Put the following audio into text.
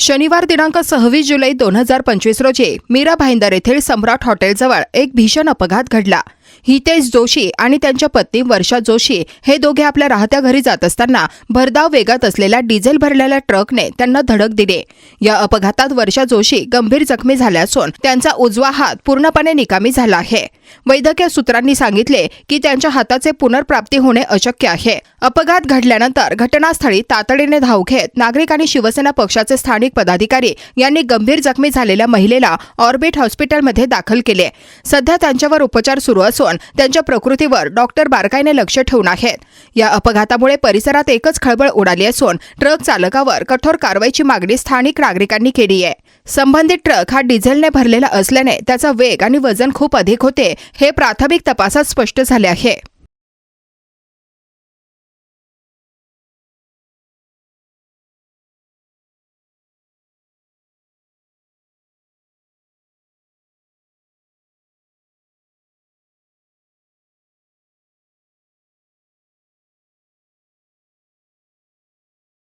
शनिवार दिनांक सव्वीस जुलै दोन हजार पंचवीस रोजी मीरा भाईंदर येथील सम्राट हॉटेलजवळ एक भीषण अपघात घडला. हितेश जोशी आणि त्यांच्या पत्नी वर्षा जोशी हे दोघे आपल्या राहत्या घरी जात असताना भरधाव वेगात असलेल्या डिझेल भरलेल्या ट्रकने त्यांना धडक दिली. या अपघातात वर्षा जोशी गंभीर जखमी झाल्या असून त्यांचा उजवा हात पूर्णपणे निकामी झाला आहे. वैद्यकीय सूत्रांनी सांगितले की त्यांच्या हाताचे पुनर्प्राप्ती होणे अशक्य आहे. अपघात घडल्यानंतर घटनास्थळी तातडीने धाव घेत नागरिक आणि शिवसेना पक्षाचे स्थानिक पदाधिकारी यांनी गंभीर जखमी झालेल्या महिलेला ऑर्बिट हॉस्पिटलमध्ये दाखल केले. सध्या त्यांच्यावर उपचार सुरू असून त्यांच्या प्रकृतीवर डॉक्टर बारकाईने लक्ष ठेवून आहेत. या अपघातामुळे परिसरात एकच खळबळ उडाली असून ट्रक चालकावर कठोर कारवाईची मागणी स्थानिक नागरिकांनी केली आहे. संबंधित ट्रक हा डिझेलने भरलेला असल्याने त्याचा वेग आणि वजन खूप अधिक होते हे प्राथमिक तपासात स्पष्ट झाले आहे.